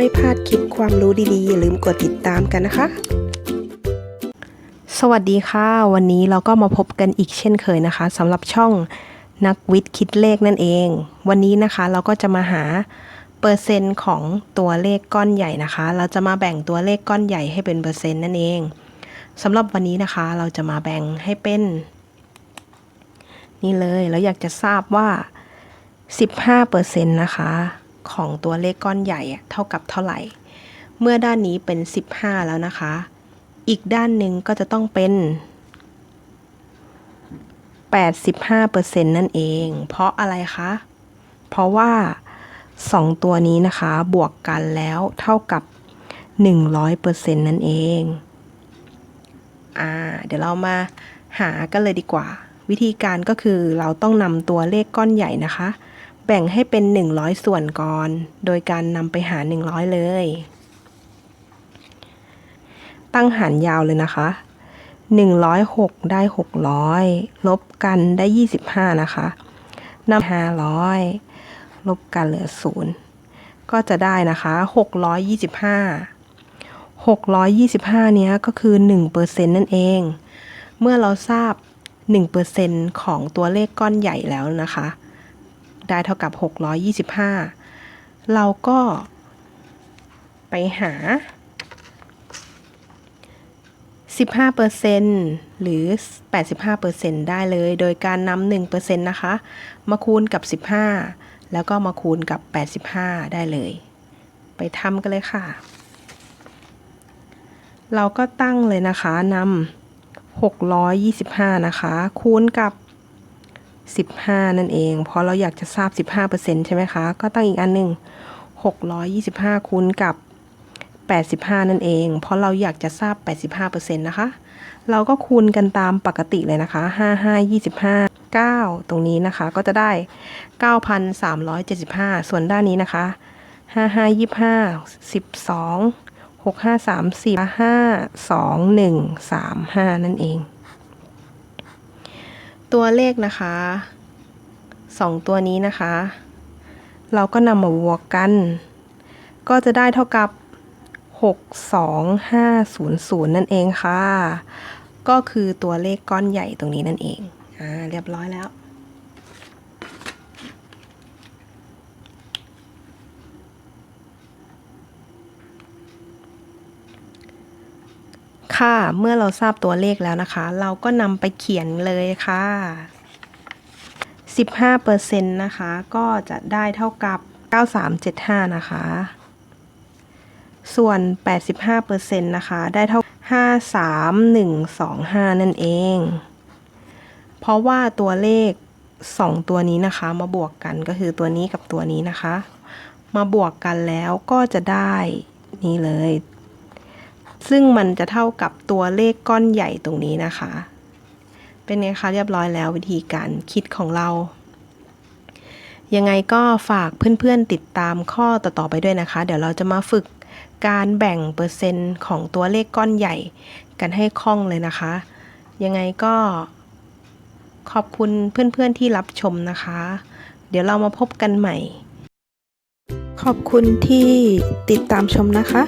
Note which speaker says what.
Speaker 1: ไม่พลาดคลิปความรู้ดีๆ อย่าลืมกดติดตามกันนะคะ สวัสดีค่ะ วันนี้เราก็มาพบกันอีกเช่นเคยนะคะสำหรับช่องนักวิทย์คิดเลขนั่นเอง วันนี้นะคะเราก็จะมาหาเปอร์เซ็นต์ของตัวเลขก้อนใหญ่นะคะ เราจะมาแบ่งตัวเลขก้อนใหญ่ให้เป็นเปอร์เซ็นต์นั่นเองสำหรับวันนี้นะคะ เราจะมาแบ่งให้เป็น นี่เลยแล้วอยากจะทราบว่า 15%นะคะ ของตัวเลขก้อนใหญ่เท่ากับเท่าไหร่ เมื่อด้านนี้เป็น 15 แล้วนะคะ อีกด้านหนึ่งก็จะต้องเป็น 85%นั่นเอง เพราะอะไรคะ เพราะว่า 2 ตัวนี้นะคะบวกกันแล้วเท่ากับ 100%นั่นเองอ่าเดี๋ยวเรามาหากันเลยดีกว่า วิธีการก็คือเราต้องนำตัวเลขก้อนใหญ่นะคะ แบ่งให้เป็น 100 ส่วนก่อน โดยการนำไปหาร 100 เลย ตั้งหารยาวเลยนะคะ 106 ได้ 600 ลบกันได้ 25 นะคะนำ500 ลบกันเหลือ 0 ก็จะได้นะคะ 625 625 เนี้ยก็คือ 1%นั่นเอง เมื่อเราทราบ 1%ของตัวเลขก้อนใหญ่แล้วนะคะ ได้เท่ากับ 625 เราก็ไปหา 15%หรือ 85%ได้เลย โดยการนำ1%นะคะ มาคูณกับ 15 แล้วก็มาคูณกับ 85 ได้เลย ไปทำกันเลยค่ะ เราก็ตั้งเลยนะคะนำ625 นะคะ คูณกับ 15 นั่นเอง เพราะเราอยากจะทราบ 15%ใช่ไหมคะ ก็ตั้งอีกอันหนึ่ง625 คูณกับ 85 นั่นเอง เพราะเราอยากจะทราบ 85%นะคะ เราก็คูณกันตามปกติเลยนะคะ 55 25 9 ตรงนี้นะคะก็จะได้ 9,375 ส่วนด้านนี้นะคะ 55 25 12 65 30 5 2 1 3 5 นั่นเอง ตัวเลขนะคะสองตัวนี้นะคะ เราก็นำมาบวกกัน ก็จะได้เท่ากับ 62500 นั่นเองค่ะ ก็คือตัวเลขก้อนใหญ่ตรงนี้นั่นเอง อ่า เรียบร้อยแล้ว ค่ะ เมื่อเราทราบตัวเลขแล้วนะคะ เราก็นำไปเขียนเลยค่ะ 15%นะคะ ก็จะได้เท่ากับ 9375 นะคะ ส่วน 85%นะคะ ได้เท่า 53125 นั่นเอง เพราะว่าตัวเลข 2 ตัวนี้นะคะ มาบวกกันก็คือตัวนี้กับตัวนี้นะคะ มาบวกกันแล้วก็จะได้นี่เลย ซึ่งมันจะเท่ากับตัวเลขก้อนใหญ่ตรงนี้นะคะ เป็นไงคะเรียบร้อยแล้ววิธีการคิดของเรา ยังไงก็ฝากเพื่อนๆติดตามข้อต่อๆไปด้วยนะคะ เดี๋ยวเราจะมาฝึกการแบ่งเปอร์เซ็นต์ของตัวเลขก้อนใหญ่กันให้คล่องเลยนะคะ ยังไงก็ขอบคุณเพื่อนๆที่รับชมนะคะ เดี๋ยวเรามาพบกันใหม่ ขอบคุณที่ติดตามชมนะคะ